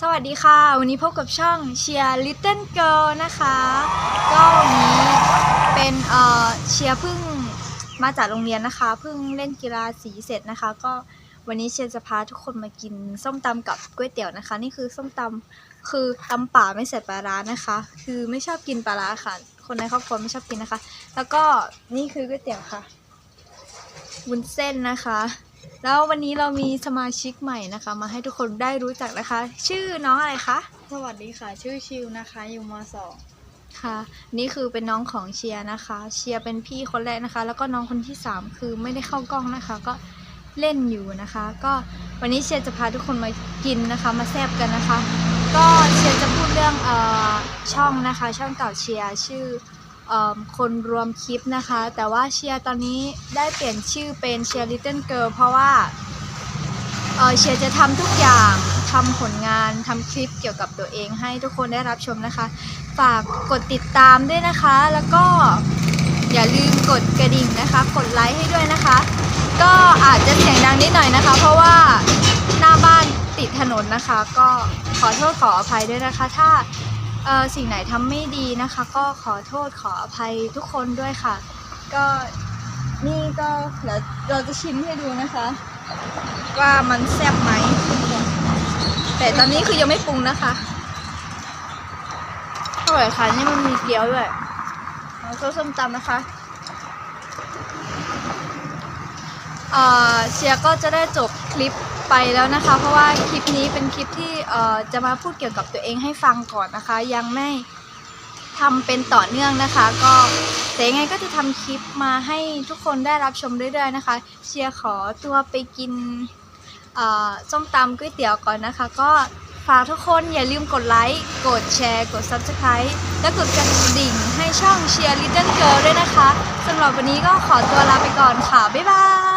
สวัสดีค่ะ วันนี้พบกับช่องเชียร์ Little Girl นะคะ ก็วันนี้เป็นเอ่อเชียร์เพิ่งมาจากโรงเรียนนะคะเพิ่งเล่นกีฬาสีเสร็จนะคะ ก็วันนี้เชียร์จะพาทุกคนมากินส้มตำกับก๋วยเตี๋ยวนะคะ นี่คือส้มตำคือตำป่าไม่ใส่ปลาร้านะคะ คือไม่ชอบกินปลาร้าค่ะ คนในครอบครัวไม่ชอบกินนะคะ แล้วก็นี่คือก๋วยเตี๋ยวค่ะวุ้นเส้นนะคะ แล้ววันนี้เรามีสมาชิกใหม่นะคะ มาให้ทุกคนได้รู้จักนะคะ ชื่อน้องอะไรคะสวัสดีค่ะ ชื่อชิวนะคะ อยู่มสองค่ะ นี่คือเป็นน้องของเชียร์นะคะ เชียร์เป็นพี่คนแรกนะคะ แล้วก็น้องคนที่สามคือไม่ได้เข้ากล้องนะคะ ก็เล่นอยู่นะคะ ก็วันนี้เชียร์จะพาทุกคนมากินนะคะ มาแซบกันนะคะ ก็เชียร์จะพูดเรื่องเอ่อช่องนะคะ ช่องเก่าเชียร์ชื่อเอ่อ คนรวมคลิปนะคะ แต่ว่าเชียร์ตอนนี้ได้เปลี่ยนชื่อเป็นเชียร์ Little Girl เพราะว่าเชียร์จะทำทุกอย่างทำผลงานทำคลิปเกี่ยวกับตัวเองให้ทุกคนได้รับชมนะคะ ฝากกดติดตามด้วยนะคะ แล้วก็อย่าลืมกดกระดิ่งนะคะ กดไลค์ให้ด้วยนะคะ ก็อาจจะเสียงดังนิดหน่อยนะคะ เพราะว่าหน้าบ้านติดถนนนะคะ ก็ขอโทษขออภัยด้วยนะคะ ถ้า สิ่งไหนทำไม่ดีนะคะ ก็ขอโทษขออภัยทุกคนด้วยค่ะ ก็นี่ก็เดี๋ยวเราจะชิมให้ดูนะคะ ว่ามันแซ่บไหม แต่ตอนนี้คือยังไม่ปรุงนะคะอร่อยค่ะนี่มันมีเกี๊ยวด้วยแล้วก็ส้มตำนะคะเออเชียร์ก็จะได้จบคลิป ไปแล้วนะคะ เพราะว่าคลิปนี้เป็นคลิปที่จะมาพูดเกี่ยวกับตัวเองให้ฟังก่อนนะคะ ยังไม่ทำเป็นต่อเนื่องนะคะ ก็แต่ยังไงก็จะทำคลิปมาให้ทุกคนได้รับชมเรื่อยๆนะคะ เชียร์ขอตัวไปกินเอ่อส้มตำก๋วยเตี๋ยวก่อนนะคะ ก็ฝากทุกคนอย่าลืมกดไลค์กดแชร์ กด Subscribe และกดกระดิ่งให้ช่องเชียร์ Little Girl ด้วยนะคะสำหรับวันนี้ก็ขอตัวลาไปก่อนค่ะ บ๊ายบาย